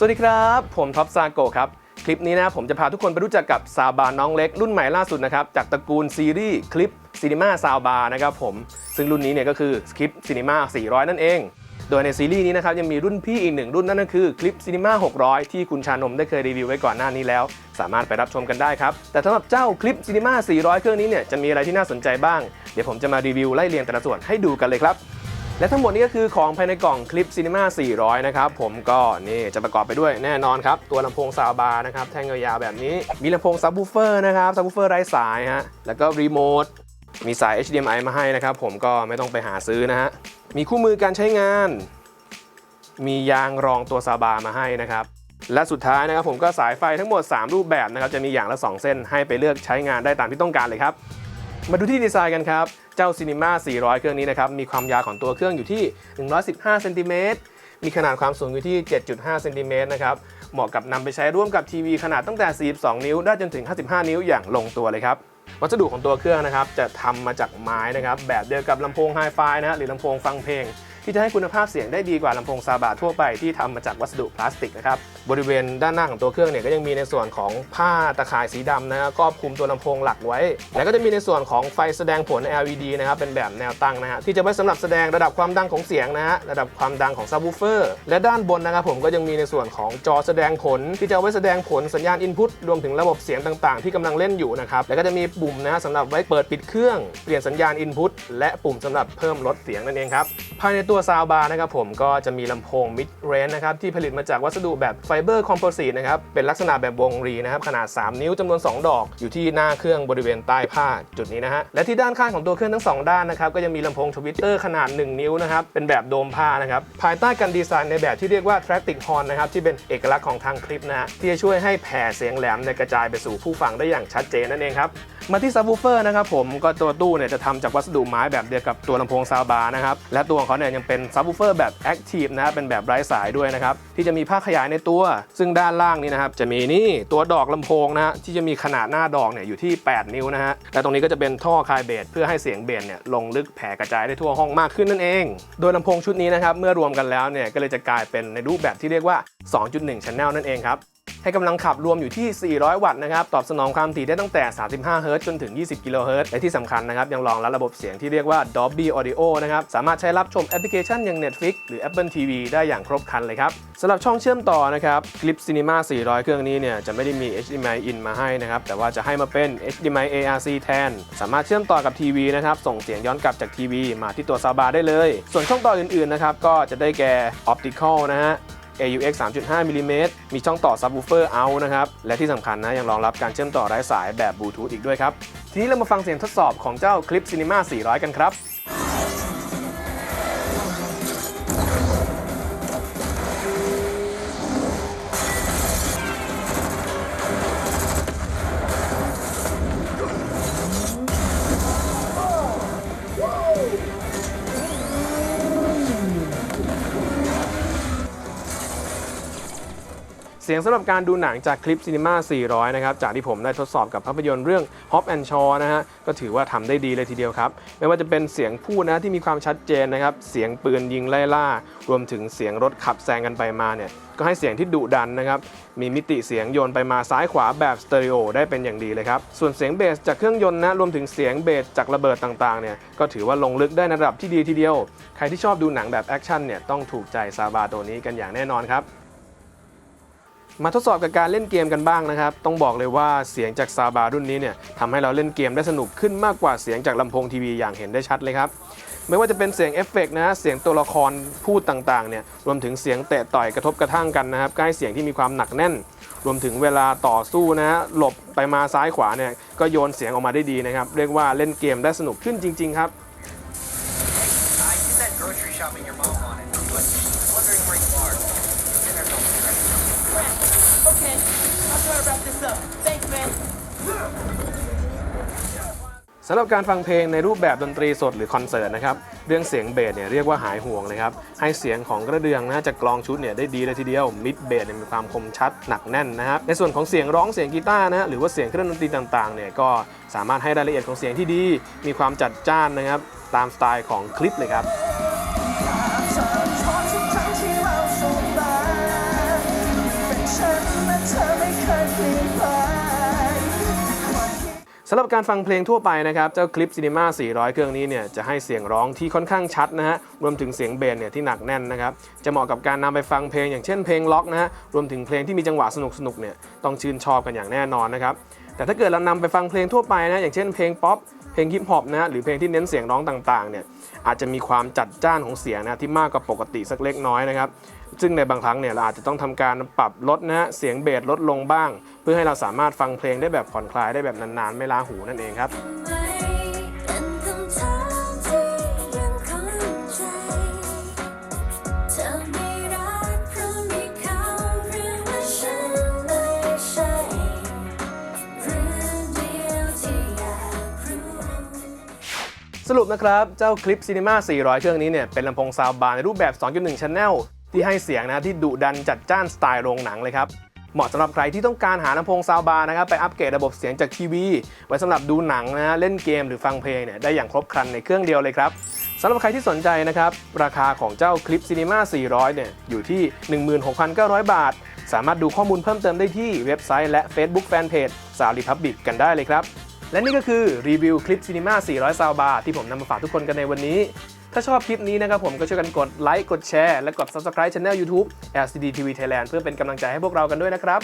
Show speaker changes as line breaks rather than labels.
สวัสดีครับ ผมท็อปซาโกครับ คลิปนี้นะผมจะพาทุกคนไปรู้จักกับซาบาน้องเล็ก รุ่นใหม่ล่าสุดนะครับ จากตระกูลซีรีส์คลิปซีนีมาซาบานะครับผม ซึ่งรุ่นนี้เนี่ยก็คือคลิปซีนีมา400 นั่นเอง โดยในซีรีส์นี้นะครับยังมีรุ่นพี่อีกหนึ่งรุ่นนั่นก็คือคลิปซีนีมา600 ที่คุณชานมได้เคยรีวิวไว้ก่อนหน้านี้แล้ว สามารถไปรับชมกันได้ครับ แต่สำหรับเจ้าคลิปซีนีมา400 เครื่องนี้เนี่ยจะมีอะไรที่น่าสนใจบ้าง เดี๋ยวผมจะมารีวิวไล่เรียงแต่ละส่วนให้ดูกันเลยครับ และทั้งหมดนี้ก็คือของภายในกล่องคลิป Cinema 400 นะครับผมก็นี่จะประกอบไปด้วยแน่นอนครับ ตัวลำโพงซาวบาร์นะครับ แท่งยาวๆแบบนี้ มีลำโพงซับวูเฟอร์นะครับซับวูเฟอร์ไร้สายฮะแล้วก็รีโมทมีสาย HDMI มาให้นะครับ ผมก็ไม่ต้องไปหาซื้อนะฮะมีคู่มือการใช้งาน มียางรองตัวซาบาร์มาให้นะครับ และสุดท้ายนะครับผมก็สายไฟทั้งหมด 3 รูปแบบนะครับจะมีอย่างละ 2 เส้นให้ไปเลือกใช้งานได้ตามที่ต้องการเลยครับ มาดูที่ดีไซน์กันครับ เจ้า Cinema 400 เครื่องนี้นะครับ มีความยาวของตัวเครื่องอยู่ที่ 115 เซนติเมตร มีขนาดความสูงอยู่ที่ 7.5 เซนติเมตรนะครับ เหมาะกับนำไปใช้ร่วมกับทีวีขนาดตั้งแต่ 42 นิ้ว ได้จนถึง 55 นิ้วอย่างลงตัวเลยครับ วัสดุของตัวเครื่องนะครับ จะทำมาจากไม้นะครับ แบบเดียวกับลำโพงไฮไฟนะฮะหรือลำโพงฟังเพลง ที่จะให้คุณภาพเสียงได้ดีกว่าลำโพงซาบะทั่วไปที่ทำมาจากวัสดุพลาสติกนะครับบริเวณด้านหน้าของตัวเครื่องเนี่ยก็ยังมีในส่วนของผ้าตะข่ายสีดำนะครอบคลุมตัวลำโพงหลักไว้ แล้วก็จะมีในส่วนของไฟแสดงผล LED นะครับเป็นแบบแนวตั้งนะฮะที่จะไว้สำหรับแสดงระดับความดังของเสียงนะฮะระดับความดังของซับวูเฟอร์และด้านบนนะครับผมก็ยังมีในส่วนของจอแสดงผล ที่จะเอาไว้แสดงผลสัญญาณอินพุตรวมถึงระบบเสียงต่างๆ ที่กำลังเล่นอยู่นะครับแล้วก็จะมีปุ่มนะสำหรับไว้เปิดปิดเครื่องเปลี่ยนสัญญาณอินพุตและปุ่มสำหรับเพิ่มลดเสียงนั่นเองครับภายในตัววซาวบาร์นะครับผมก็จะมีลำโพง mid range นะครับที่ผลิตมาจากวัสดุแบบไฟเบอร์คอมโพสิตนะครับเป็นลักษณะแบบวงรีนะครับขนาด 3 นิ้วจำนวน 2 ดอก อยู่ที่หน้าเครื่องบริเวณใต้ผ้าจุดนี้นะฮะและที่ด้านข้างของตัวเครื่องทั้งสองด้านนะครับก็ยังมีลำโพงทวิตเตอร์ขนาด 1 นิ้วนะครับเป็นแบบโดมผ้านะครับภายใต้การดีไซน์ในแบบที่เรียกว่า tractic horn นะครับที่เป็นเอกลักษณ์ของทางคลิปนะฮะที่จะช่วยให้แผ่เสียงแหลมในกระจายไปสู่ผู้ฟังได้อย่างชัดเจนนั่นเองครับ มาที่ซับวูเฟอร์นะครับผมก็ตัวตู้เนี่ยจะทำจากวัสดุไม้แบบเดียวกับตัวลำโพงซาวบาร์นะครับและตัวของเขาเนี่ยยังเป็นซับวูเฟอร์แบบแอคทีฟนะเป็นแบบไร้สายด้วยนะครับที่จะมีภาขยายในตัว ซึ่งด้านล่างนี้นะครับจะมีนี่ตัวดอกลำโพงนะฮะที่จะมีขนาดหน้าดอกเนี่ยอยู่ที่ 8 นิ้วนะฮะและตรงนี้ก็จะเป็นท่อคายเบสเพื่อให้เสียงเบสเนี่ยลงลึกแผ่กระจายได้ทั่วห้องมากขึ้นนั่นเอง โดยลำโพงชุดนี้นะครับเมื่อรวมกันแล้วเนี่ยก็เลยจะกลายเป็นในรูปแบบที่เรียกว่า 2.1 Channel นั่นเองครับ ให้กำลังขับรวมอยู่ที่ 400 วัตต์นะครับ ตอบสนองความถี่ได้ตั้งแต่ 35 เฮิรตซ์จนถึง 20 กิโลเฮิรตซ์และที่สำคัญนะครับ ยังรองรับระบบเสียงที่เรียกว่า Dolby Audio นะครับ สามารถใช้รับชมแอปพลิเคชันอย่าง Netflix หรือ Apple TV ได้อย่างครบครันเลยครับสำหรับช่องเชื่อมต่อนะครับคลิป Cinema 400 เครื่องนี้เนี่ยจะไม่ได้มี HDMI in มาให้นะครับแต่ว่าจะให้มาเป็น HDMI ARC แทน สามารถเชื่อมต่อกับทีวีนะครับส่งเสียงย้อนกลับจากทีวีมาที่ตัวซาวบาร์ได้เลย ส่วนช่องต่ออื่นๆนะครับก็จะได้แก่ Optical นะฮะ AUX 3.5มิลลิเมตรมีช่องต่อซับวูเฟอร์เอานะครับ และที่สำคัญนะยังรองรับการเชื่อมต่อไร้สายแบบบลูทูธอีกด้วยครับ ทีนี้เรามาฟังเสียงทดสอบของเจ้าคลิป Cinema 400 กันครับ สียงสำหรับการดูหนังจากคลิป Cinema 400 นะครับ จากที่ผมได้ทดสอบกับภาพยนตร์เรื่อง Hop and Shaw นะฮะ ก็ถือว่าทำได้ดีเลยทีเดียวครับ ไม่ว่าจะเป็นเสียงพูดนะที่มีความชัดเจนนะครับ เสียงปืนยิงไล่ล่า รวมถึงเสียงรถขับแซงกันไปมาเนี่ย ก็ให้เสียงที่ดุดันนะครับ มีมิติเสียงโยนไปมาซ้ายขวาแบบสเตอริโอได้เป็นอย่างดีเลยครับ ส่วนเสียงเบสจากเครื่องยนต์นะ รวมถึงเสียงเบสจากระเบิดต่างๆ เนี่ย ก็ถือว่าลงลึกได้ในระดับที่ดีทีเดียว ใครที่ชอบดูหนังแบบแอคชั่นเนี่ย ต้องถูกใจซาบาตัวนี้กันอย่างแน่นอนครับ มาทดสอบกับการเล่นเกมกันบ้างนะครับ ต้องบอกเลยว่าเสียงจากซาบารุ่นนี้เนี่ยทำให้เราเล่นเกมได้สนุกขึ้นมากกว่าเสียงจากลำโพงทีวีอย่างเห็นได้ชัดเลยครับไม่ว่าจะเป็นเสียงเอฟเฟกต์นะเสียงตัวละครพูดต่างๆเนี่ยรวมถึงเสียงเตะต่อยกระทบกระทั่งกันนะครับใก็ให้เสียงที่มีความหนักแน่น รวมถึงเวลาต่อสู้นะฮะหลบไปมาซ้ายขวาเนี่ยก็โยนเสียงออกมาได้ดีนะครับ เรียกว่าเล่นเกมได้สนุกขึ้นจริง ๆ ครับ สำหรับการฟังเพลงในรูปแบบดนตรีสดหรือคอนเสิร์ตนะครับเรื่องเสียงเบสเนี่ยเรียกว่าหายห่วงเลยครับให้เสียงของกระเดื่องนะจากกลองชุดเนี่ยได้ดีเลยทีเดียวมิดเบสเนี่ยมีความคมชัดหนักแน่นนะครับในส่วนของเสียงร้องเสียงกีตาร์นะหรือว่าเสียงเครื่องดนตรีต่างๆเนี่ยก็สามารถให้รายละเอียดของเสียงที่ดี มีความจัดจ้านนะครับตามสไตล์ของคลิปเลยครับ
สำ
หรับการฟังเพลงทั่วไปนะครับเจ้าคลิป Cinema 400 เครื่องนี้เนี่ยจะให้เสียงร้องที่ค่อนข้างชัดนะฮะรวมถึงเสียงเบสเนี่ยที่หนักแน่นนะครับจะเหมาะกับการนำไปฟังเพลงอย่างเช่นเพลงล็อกนะฮะรวมถึงเพลงที่มีจังหวะสนุกๆเนี่ยต้องชื่นชอบกันอย่างแน่นอนนะครับแต่ถ้าเกิดเรานำไปฟังเพลงทั่วไปนะอย่างเช่นเพลงป๊อปเพลงฮิปฮอปนะฮะหรือเพลงที่เน้นเสียงร้องต่างๆเนี่ยอาจจะมีความจัดจ้านของเสียงนะที่มากกว่าปกติสักเล็กน้อยนะครับซึ่งในบางครั้งเนี่ยเราอาจจะต้องทำการปรับลดนะฮะเสียงเบสลดลงบ้าง พื่อให้เราสามารถฟังเพลงได้แบบผ่อนคลายได้แบบนานๆ ไม่ล้าหูนั่นเองครับสรุปนะครับ เจ้าคลิป Cinema 400 เครื่องนี้เนี่ย เป็นลำโพงซาวด์บาร์ในรูปแบบ 2.1 Channel ที่ให้เสียงนะที่ดุดันจัดจ้านสไตล์โรงหนังเลยครับ เหมาะสำหรับใครที่ต้องการหาลำโพงซาวบาร์นะครับไปอัปเกรดระบบเสียงจากทีวี ไว้สำหรับดูหนังนะฮะเล่นเกมหรือฟังเพลงเนี่ยได้อย่างครบครันในเครื่องเดียวเลยครับสำหรับใครที่สนใจนะครับ ราคาของเจ้าคลิป Cinema 400 เนี่ยอยู่ที่ 16,900 บาท สามารถดูข้อมูลเพิ่มเติมได้ที่เว็บไซต์และ Facebook Fanpage สาวรีพับบิกกันได้เลยครับ และนี่ก็คือรีวิวคลิป Cinema 400 Sound Bar ที่ผมนำมาฝากทุกคนกันในวันนี้ ถ้าชอบคลิปนี้นะครับผมก็ช่วยกันกดไลค์กดแชร์และกด Subscribe Channel YouTube LCD TV Thailand เพื่อเป็นกำลังใจให้พวกเรากันด้วยนะครับ